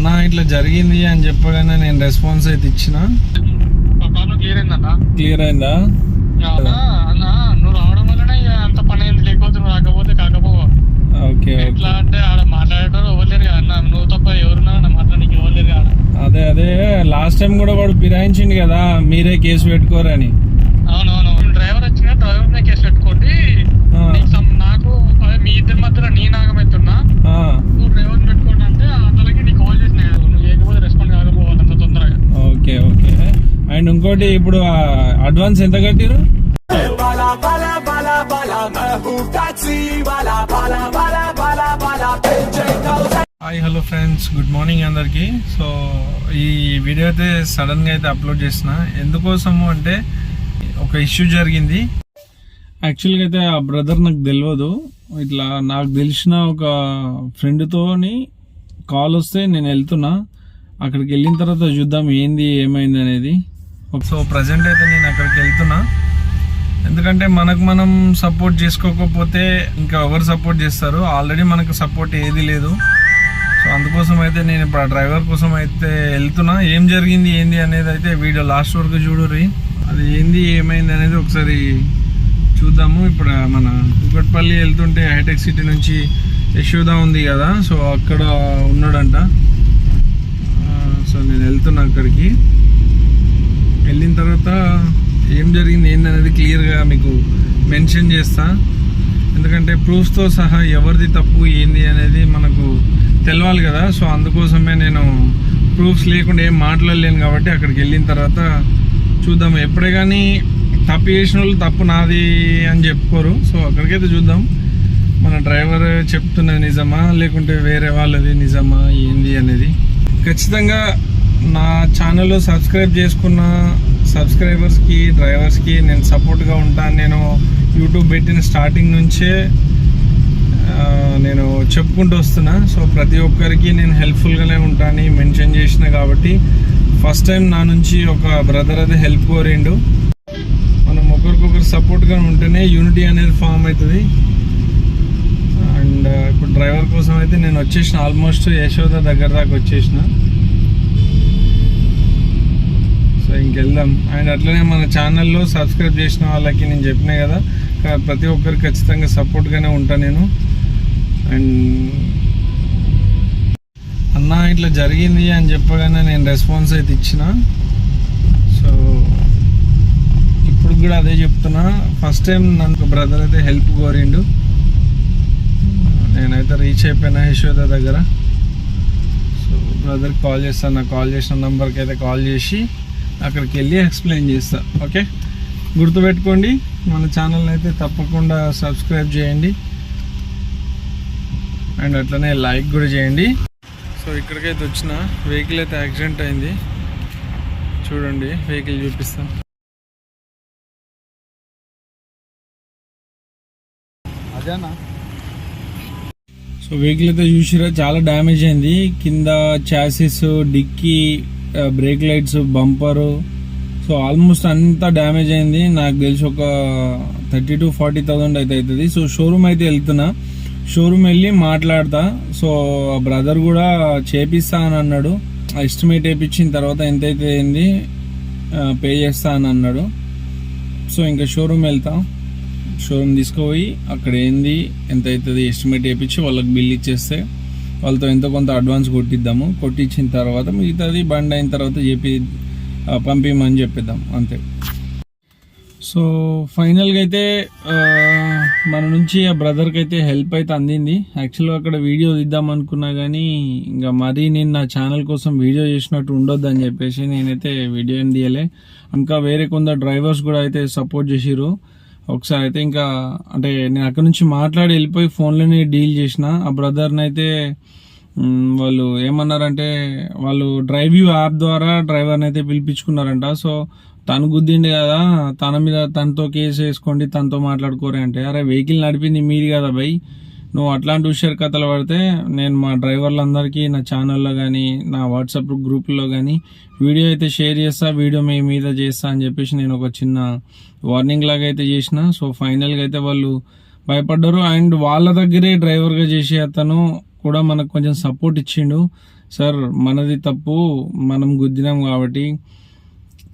అన్న ఇట్లా జరిగింది అని చెప్పగానే నేను రెస్పాన్స్ అయితే ఇచ్చిన. క్లియర్ అయిందన్న? క్లియర్ అయిందా? అన్న నువ్వు రావడం వల్లనే అంత పని అయింది. లేకపోతే నువ్వు రాకపోతే కాకపోవా? ఓకే ఎట్లా అంటే ఆడ మాట్లాడేటోరు ఎవరు లేరు కదా అన్న. నువ్వు తప్ప ఎవరున్నా నా మాట్లాడడానికి ఎవరు లేరు కదా. అదే అదే. లాస్ట్ టైం కూడా వాడు ఫిరాయించిండు కదా మీరే కేసు పెట్టుకోరని అవునవును డ్రైవర్ వచ్చిన డ్రైవర్ మీద కేసు పెట్టుకోండి ఆ, నీకు సం- నాకు అదే మీ ఇద్దరి మధ్యలో నీ నాగమెత్తున్నా ఆ, నువ్వు డ్రైవర్ పెట్టుకోండి అంటే అంతలోకి నీకు కాల్ చేసిన కదా నువ్వు లేకపోతే రెస్పాండ్ కాకపోవాలి అంత తొందరగా ఓకే ఓకే అండ్ ఇంకోటి ఇప్పుడు అడ్వాన్స్ ఎంత కట్టిరు hi hello friends. Good morning అందరికీ. సో ఈ వీడియో అయితే సడన్గా అయితే అప్లోడ్ చేసిన. ఎందుకోసము అంటే ఒక ఇష్యూ జరిగింది. యాక్చువల్గా అయితే ఆ బ్రదర్ నాకు తెలియదు ఇట్లా నాకు తెలిసిన ఒక ఫ్రెండ్తోని కాల్ వస్తే నేను వెళ్తున్నా. అక్కడికి వెళ్ళిన తర్వాత చూద్దాం ఏంది ఏమైంది అనేది. సో ప్రజెంట్ అయితే నేను అక్కడికి వెళ్తున్నా. ఎందుకంటే మనకు మనం సపోర్ట్ చేసుకోకపోతే ఇంకా ఎవరు సపోర్ట్ చేస్తారు? ఆల్రెడీ మనకు సపోర్ట్ ఏది లేదు. సో అందుకోసం అయితే నేను ఇప్పుడు ఆ డ్రైవర్ కోసం అయితే వెళ్తున్నా. ఏం జరిగింది ఏంది అనేది అయితే వీడియో లాస్ట్ వరకు చూడుర్రి. అది ఏంది ఏమైంది అనేది ఒకసారి చూద్దాము. ఇప్పుడు మన కుకట్పల్లి వెళ్తుంటే హైటెక్ సిటీ నుంచి యశోద ఉంది కదా సో అక్కడ ఉన్నాడంట. సో నేను వెళ్తున్నా అక్కడికి. వెళ్ళిన తర్వాత ఏం జరిగింది ఏందనేది క్లియర్గా మీకు మెన్షన్ చేస్తా. ఎందుకంటే ప్రూఫ్స్తో సహా ఎవరిది తప్పు ఏంది అనేది మనకు తెలవాలి కదా. సో అందుకోసమే నేను ప్రూఫ్స్ లేకుండా ఏం మాట్లాడలేను కాబట్టి అక్కడికి వెళ్ళిన తర్వాత చూద్దాం. ఎప్పుడే కానీ తప్పు చేసిన వాళ్ళు తప్పు నాది అని చెప్పుకోరు. సో అక్కడికైతే చూద్దాం. మన డ్రైవర్ చెప్తున్నది నిజమా లేకుంటే వేరే వాళ్ళది నిజమా ఏంది అనేది. ఖచ్చితంగా నా ఛానల్లో సబ్స్క్రైబ్ చేసుకున్న సబ్స్క్రైబర్స్కి డ్రైవర్స్కి నేను సపోర్ట్గా ఉంటాను. నేను యూట్యూబ్ పెట్టిన స్టార్టింగ్ నుంచే నేను చెప్పుకుంటూ వస్తున్నా. సో ప్రతి ఒక్కరికి నేను హెల్ప్ఫుల్గానే ఉంటాను. మెన్షన్ చేసిన కాబట్టి ఫస్ట్ టైం నా నుంచి ఒక బ్రదర్ అది హెల్ప్ కోరిండు. మనం ఒకరికొకరు సపోర్ట్గా ఉంటేనే యూనిటీ అనేది ఫామ్ అవుతుంది. అండ్ ఇప్పుడు డ్రైవర్ కోసం అయితే నేను వచ్చేసిన ఆల్మోస్ట్ యశోద దగ్గర దాకా వచ్చేసిన. సో ఇంకెళ్దాం అండ్ అట్లనే మన ఛానల్లో సబ్స్క్రైబ్ చేసిన వాళ్ళకి నేను చెప్పినా కదా ప్రతి ఒక్కరికి ఖచ్చితంగా సపోర్ట్గానే ఉంటాను నేను. అండ్ అన్న ఇట్లా జరిగింది అని చెప్పగానే నేను రెస్పాన్స్ అయితే ఇచ్చిన. సో ఇప్పుడు కూడా అదే చెప్తున్నా. ఫస్ట్ టైం నాకు బ్రదర్ అయితే హెల్ప్ కోరిండు. నేనైతే రీచ్ అయిపోయినా యశోద దగ్గర. సో బ్రదర్ కాల్ చేస్తాను. నాకు కాల్ చేసిన నెంబర్కి అయితే కాల్ చేసి అక్కడికి వెళ్ళి ఎక్స్ప్లెయిన్ చేస్తా ఓకే గుర్తుపెట్టుకోండి మన ఛానల్ని అయితే తప్పకుండా సబ్స్క్రైబ్ చేయండి. అండ్ అట్లనే లైక్ కూడా చేయండి. సో ఇక్కడికైతే వచ్చిన వెహికల్ అయితే యాక్సిడెంట్ అయింది. చూడండి వెహికల్ చూపిస్తాను అదేనా? సో వెహికల్ అయితే చూసిరా చాలా డ్యామేజ్ అయింది. కింద chassis dickey brake lights bumper so almost అంతా డ్యామేజ్ అయింది. నాకు తెలిసి ఒక థర్టీ టు ఫార్టీ థౌసండ్ అయితే అవుతుంది. సో షోరూమ్ అయితే వెళ్తున్నా. షోరూమ్ వెళ్ళి మాట్లాడతా. సో ఆ బ్రదర్ కూడా చేపిస్తా అని అన్నాడు. ఎస్టిమేట్ వేయించిన తర్వాత ఎంత అయితే అయింది పే చేస్తా అని అన్నాడు. సో ఇంకా షోరూమ్ వెళ్తాం. షోరూమ్ తీసుకుపోయి అక్కడ ఏంది ఎంత అవుతుంది ఎస్టిమేట్ వేయించి వాళ్ళకి బిల్ ఇచ్చేస్తే వాళ్ళతో ఎంతో కొంత అడ్వాన్స్ కొట్టిద్దాము. కొట్టించిన తర్వాత మిగతాది బండ్ అయిన తర్వాత చెప్పి పంపించమని చెప్పిద్దాం. అంతే. సో ఫైనల్గా అయితే మన నుంచి ఆ బ్రదర్కి అయితే హెల్ప్ అయితే అందింది. యాక్చువల్గా అక్కడ వీడియో ఇద్దాం అనుకున్నా కానీ ఇంకా మరీ నేను నా ఛానల్ కోసం వీడియో చేసినట్టు ఉండొద్దు అని చెప్పేసి నేనైతే వీడియో ఏం తీయలే. ఇంకా వేరే కొందరు డ్రైవర్స్ కూడా అయితే సపోర్ట్ చేసిరు ఒకసారి అయితే ఇంకా అంటే నేను అక్కడ నుంచి మాట్లాడి వెళ్ళిపోయి ఫోన్లోనే డీల్ చేసిన. ఆ బ్రదర్ని అయితే వాళ్ళు ఏమన్నారంటే వాళ్ళు డ్రైవ్ యూ యాప్ ద్వారా డ్రైవర్ని అయితే పిలిపించుకున్నారంట. సో తను గుద్దిండి కదా తన మీద తనతో కేసు వేసుకోండి తనతో మాట్లాడుకోరే అంటే. అరే వెహికల్ నడిపింది మీది కదా భయ్ నువ్వు అట్లాంటి హుషారు కథలు పడితే నేను మా డ్రైవర్లందరికీ నా ఛానల్లో కానీ నా వాట్సాప్ గ్రూప్లో కానీ వీడియో అయితే షేర్ చేస్తా వీడియో మీ మీద చేస్తా అని చెప్పేసి నేను ఒక చిన్న వార్నింగ్ లాగా అయితే చేసిన. సో ఫైనల్గా అయితే వాళ్ళు భయపడ్డారు. అండ్ వాళ్ళ దగ్గరే డ్రైవర్గా చేసే అతను కూడా మనకు కొంచెం సపోర్ట్ ఇచ్చిండు. సార్ మనది తప్పు మనం గుద్దినాం కాబట్టి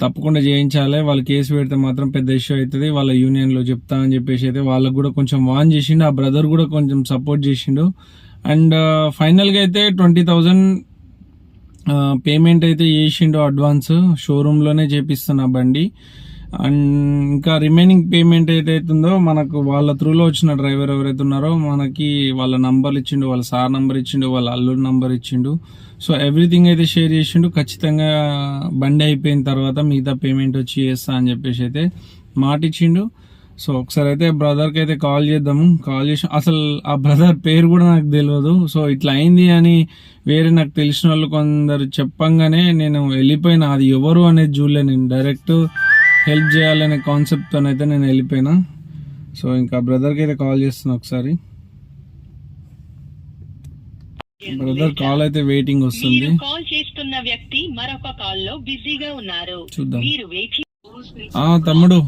తప్పకుండా చేయించాలి వాళ్ళు కేసు పెడితే మాత్రం పెద్ద ఇష్యూ అవుతుంది. వాళ్ళ యూనియన్లో చెప్తా అని చెప్పేసి అయితే వాళ్ళకు కూడా కొంచెం వాన్ చేసిండు. ఆ బ్రదర్ కూడా కొంచెం సపోర్ట్ చేసిండు. అండ్ ఫైనల్గా అయితే ట్వంటీ థౌజండ్ పేమెంట్ అయితే చేసిండు అడ్వాన్స్. షోరూంలోనే చేపిస్తున్నా బండి. అండ్ ఇంకా రిమైనింగ్ పేమెంట్ ఏదైతుందో మనకు వాళ్ళ త్రూలో వచ్చిన డ్రైవర్ ఎవరైతే ఉన్నారో మనకి వాళ్ళ నంబర్ ఇచ్చిండు వాళ్ళ సార్ నంబర్ ఇచ్చిండు వాళ్ళ అల్లుడు నంబర్ ఇచ్చిండు. సో ఎవ్రీథింగ్ అయితే షేర్ చేసిండు. ఖచ్చితంగా బండి అయిపోయిన తర్వాత మిగతా పేమెంట్ వచ్చి చేస్తా అని చెప్పేసి అయితే మాట ఇచ్చిండు. సో ఒకసారి అయితే బ్రదర్కి అయితే కాల్ చేద్దాము. కాల్ చేసి అసలు ఆ బ్రదర్ పేరు కూడా నాకు తెలియదు సో ఇట్లా అయింది అని వేరే నాకు తెలిసిన వాళ్ళు కొందరు చెప్పంగానే నేను వెళ్ళిపోయిన. అది ఎవరు అనేది చూడలే నేను. డైరెక్ట్ హెల్ప్ చేయాలనే కాన్సెప్ట్తో అయితే నేను వెళ్ళిపోయినా. సో ఇంకా బ్రదర్కి అయితే కాల్ చేస్తున్నా ఒకసారి. బ్రదర్ కాల్ అయితే వెయిటింగ్ వస్తుంది. కాల్ చేస్తున్న వ్యక్తి మరొక కాల్లో బిజీగా ఉన్నారు. చూద్దాం. మీరు వేచి ఆ తమ్ముడు.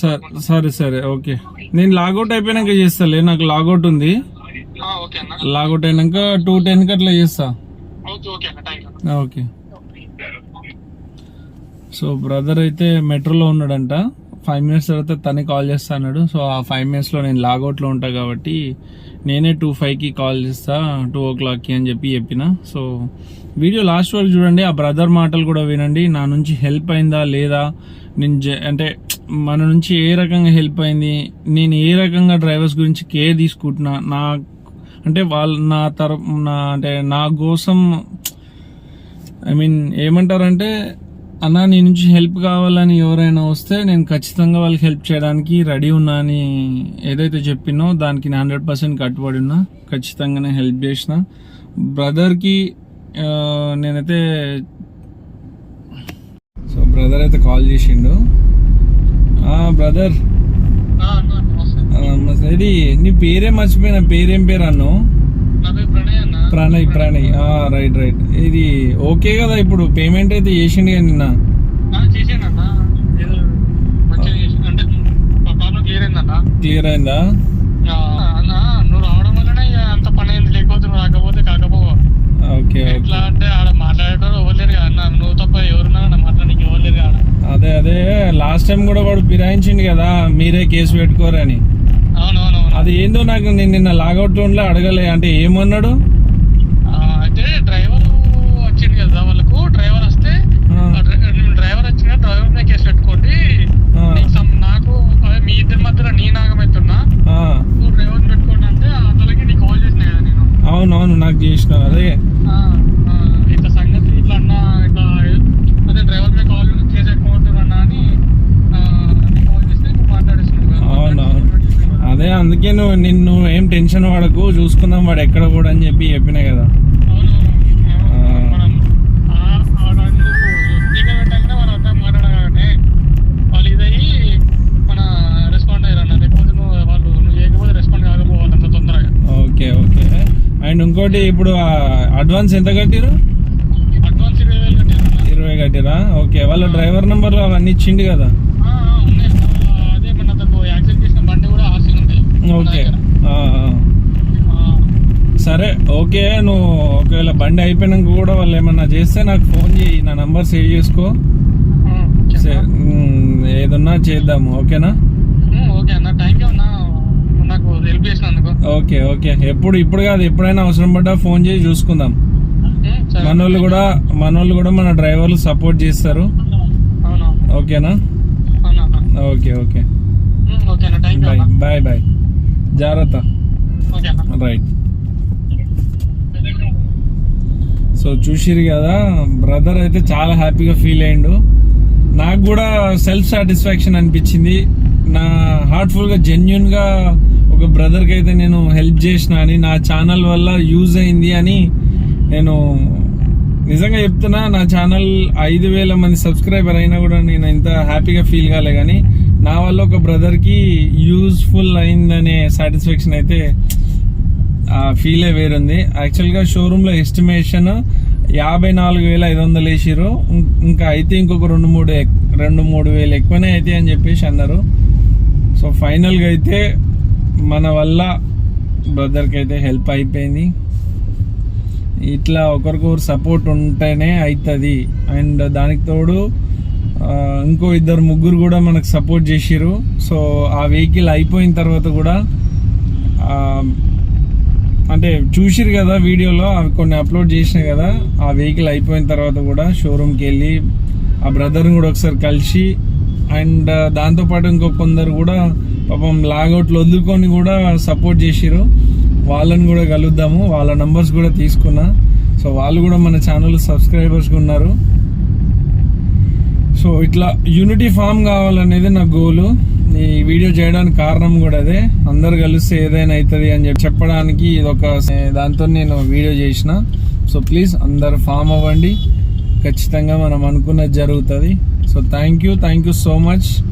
సరే సరే సరే ఓకే. నేను లాగౌట్ అయిపోయినాక చేస్తాలే నాకు లాగౌట్ ఉంది. ఓకే అన్న. లాగౌట్ అయినాక టూ టెన్కి అట్లా చేస్తా. ఓకే. సో బ్రదర్ అయితే మెట్రోలో ఉన్నాడంట. ఫైవ్ మినిట్స్ తర్వాత తనే కాల్ చేస్తా అన్నాడు. సో ఆ ఫైవ్ మినిట్స్లో నేను లాగౌట్లో ఉంటా కాబట్టి నేనే టూ ఫైవ్కి కాల్ చేస్తా టూ ఓ క్లాక్కి అని చెప్పి చెప్పిన. సో వీడియో లాస్ట్ వరకు చూడండి ఆ బ్రదర్ మాటలు కూడా వినండి. నా నుంచి హెల్ప్ అయిందా లేదా? నేను జ- అంటే మన నుంచి ఏ రకంగా హెల్ప్ అయింది? నేను ఏ రకంగా డ్రైవర్స్ గురించి కేర్ తీసుకుంటున్నా? నా అంటే వాళ్ళ నా తర నా అంటే నా కోసం ఐ మీన్ ఏమంటారంటే అన్న నీ నుంచి హెల్ప్ కావాలని ఎవరైనా వస్తే నేను ఖచ్చితంగా వాళ్ళకి హెల్ప్ చేయడానికి రెడీ ఉన్నా అని ఏదైతే చెప్పినో దానికి నేను హండ్రెడ్ పర్సెంట్ కట్టుబడి ఉన్నా ఖచ్చితంగానే హెల్ప్ చేసిన. బ్రదర్కి నేనైతే సో బ్రదర్ అయితే కాల్ చేసిండు. బ్రదర్. ఇది నీ పేరే మర్చిపోయినా పేరేం పేరు అన్ను? ప్రణయ్ అన్న. ప్రణయ్ ప్రణయ్. రైట్ రైట్ ఇది ఓకే కదా ఇప్పుడు. పేమెంట్ అయితే చేసిండు కదా నిన్న. క్లియర్ అయిందా? నువ్వు రావడం వల్లనే అంత పని అయింది. లేకపోతే నువ్వు రాకపోతే కాకపోవా. ఓకే ఎట్లా అంటే ఆడ మాట్లాడేటోళ్ళు ఎవరు లేరు కదా అన్న. నువ్వు తప్ప ఎవరున్నా మాట్లాడడానికి ఎవరు లేరు కదా అదే అదే. లాస్ట్ టైం కూడా వాడు ఫిరాయించిండు కదా. మీరే కేసు పెట్టుకోరని. అది ఏందో నాకు నేను నిన్న లాగౌట్లో అడగలే. అంటే ఏమన్నాడు అయితే డ్రైవర్ వచ్చింది కదా వాళ్ళకు డ్రైవర్ వస్తే ఆ, ఆ డ్రై- డ్రైవర్ వచ్చిన డ్రైవర్ మీద కేసు పెట్టుకోండి ఆ, నీకు some- నాకు అదే మీ ఇద్దరి మధ్యలో నీ నాగమైతున్నా ఆ, నువ్వు డ్రైవర్ పెట్టుకోండి అంటే అతనికి నీకు కాల్ చేసిన కదా నేను అవునవును నాకు చేసిన అదే ఆ, ఆ, ఇట్లా సంగతి ఇట్లా అన్నా ఇట్లా అదే డ్రైవర్ మీద కాల్ కేసు ఎక్కువ అన్నా అని ఆ, నీకు కాల్ చేస్తే నువ్వు మాట్లాడేస్తున్నావు కదా. అవునవును. అదే అందుకే నువ్వు టెన్షన్ పడకు చూసుకుందాం వాడు ఎక్కడ కూడా అని చెప్పి చెప్పిన కదా. Okay okay. అండ్ ఇంకోటి ఇప్పుడు అడ్వాన్స్ ఎంత అడ్వాన్స్ కట్టారు ఇరవై కట్టిరా ఓకే వాళ్ళ డ్రైవర్ నెంబర్ అవన్నీ ఇచ్చిండు కదా ఉన్నాయి ఆ, అదే మన అతను యాక్సిడెంట్ చేసిన బండి కూడా ఆర్సీలు ఉంది ఓకే మన ఆ, ఆ. దగ్గర. ఆ, సరే ఓకే నువ్వు ఒకవేళ బండి అయిపోయినాక కూడా వాళ్ళు ఏమన్నా చేస్తే నాకు ఫోన్ చేయి నా నంబర్ సేవ్ చేసుకో. ఏదన్నా చేద్దాము ఓకేనా? ఓకే ఓకే ఎప్పుడు ఇప్పుడు కాదు ఎప్పుడైనా అవసరం పడ్డా ఫోన్ చేసి చూసుకుందాం. మనోళ్ళు కూడా మనోళ్ళు కూడా మన డ్రైవర్లు సపోర్ట్ చేస్తారు. ఓకేనా. Okay okay. Bye bye bye. జాగ్రత్త. రైట్. సో చూసిరు కదా బ్రదర్ అయితే చాలా హ్యాపీగా ఫీల్ అయ్యిండు నాకు కూడా సెల్ఫ్ సాటిస్ఫాక్షన్ అనిపించింది. నా హార్ట్ఫుల్గా జెన్యున్గా ఒక బ్రదర్కి అయితే నేను హెల్ప్ చేసిన అని నా ఛానల్ వల్ల యూజ్ అయింది అని నేను నిజంగా చెప్తున్నా. నా ఛానల్ ఐదు వేల మంది సబ్స్క్రైబర్ అయినా కూడా నేను ఇంత హ్యాపీగా ఫీల్ కాలే కానీ నా వల్ల ఒక బ్రదర్కి యూజ్ఫుల్ అయిందనే సాటిస్ఫాక్షన్ అయితే ఫీలే వేరుంది. యాక్చువల్గా షోరూంలో ఎస్టిమేషన్ యాభై నాలుగు వేల ఐదు వందలు వేసిరు ఇంకా అయితే ఇంకొక రెండు మూడు రెండు మూడు వేలు ఎక్కువనే అయితే అని చెప్పేసి అన్నారు. సో ఫైనల్గా అయితే మన వల్ల బ్రదర్కి అయితే హెల్ప్ అయిపోయింది. ఇట్లా ఒకరికొకరు సపోర్ట్ ఉంటేనే అవుతుంది అండ్ దానికి తోడు ఇంకో ఇద్దరు ముగ్గురు కూడా మనకు సపోర్ట్ చేసిరు సో ఆ వెహికల్ అయిపోయిన తర్వాత కూడా అంటే చూసిరు కదా వీడియోలో అవి కొన్ని అప్లోడ్ చేసిన కదా ఆ వెహికల్ అయిపోయిన తర్వాత కూడా షోరూమ్కి వెళ్ళి ఆ బ్రదర్ని కూడా ఒకసారి కలిసి అండ్ దాంతోపాటు ఇంకో కొందరు కూడా పాపం లాగౌట్లు వదులుకొని కూడా సపోర్ట్ చేసిరు వాళ్ళని కూడా కలుద్దాము వాళ్ళ నంబర్స్ కూడా తీసుకున్నా. సో వాళ్ళు కూడా మన ఛానల్ సబ్స్క్రైబర్స్గా ఉన్నారు. సో ఇట్లా యూనిటీ ఫామ్ కావాలనేది నా గోలు ఈ వీడియో చేయడానికి కారణం కూడా అదే. అందరు కలిస్తే ఏదైనా అవుతుంది అని చెప్పి చెప్పడానికి ఇది ఒక దాంతో నేను వీడియో చేసిన. సో ప్లీజ్ అందరు ఫామ్ అవ్వండి. ఖచ్చితంగా మనం అనుకున్నది జరుగుతుంది. So thank you thank you so much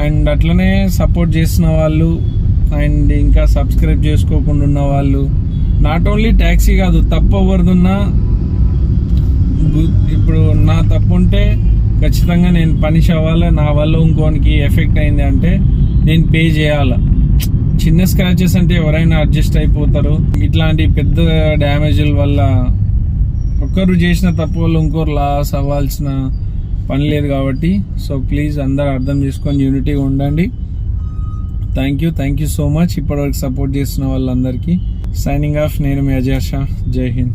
and అట్లనే సపోర్ట్ చేసిన వాళ్ళు అండ్ ఇంకా సబ్స్క్రైబ్ చేసుకోకుండా ఉన్న వాళ్ళు. నాట్ ఓన్లీ ట్యాక్సీ కాదు తప్పు ఎవరిదున్నా గు- ఇప్పుడు నా తప్పు ఉంటే ఖచ్చితంగా నేను పనిష్ అవ్వాలా? నా వల్ల ఇంకోనికి ఎఫెక్ట్ అయింది అంటే నేను పే చేయాలా? చిన్న స్క్రాచెస్ అంటే ఎవరైనా అడ్జస్ట్ అయిపోతారు. ఇట్లాంటి పెద్ద డ్యామేజ్ల వల్ల ఒకరు చేసిన తప్పు వల్ల ఇంకోరు లాస్ అవ్వాల్సిన పని లేదు కాబట్టి సో ప్లీజ్ అందరు అర్థం చేసుకొని యూనిటీగా ఉండండి. Thank you thank you so much ఇప్పటివరకు సపోర్ట్ చేసిన వాళ్ళందరికీ. సైనింగ్ ఆఫ్ నేను మీ అజయ్ షా జై హింద్.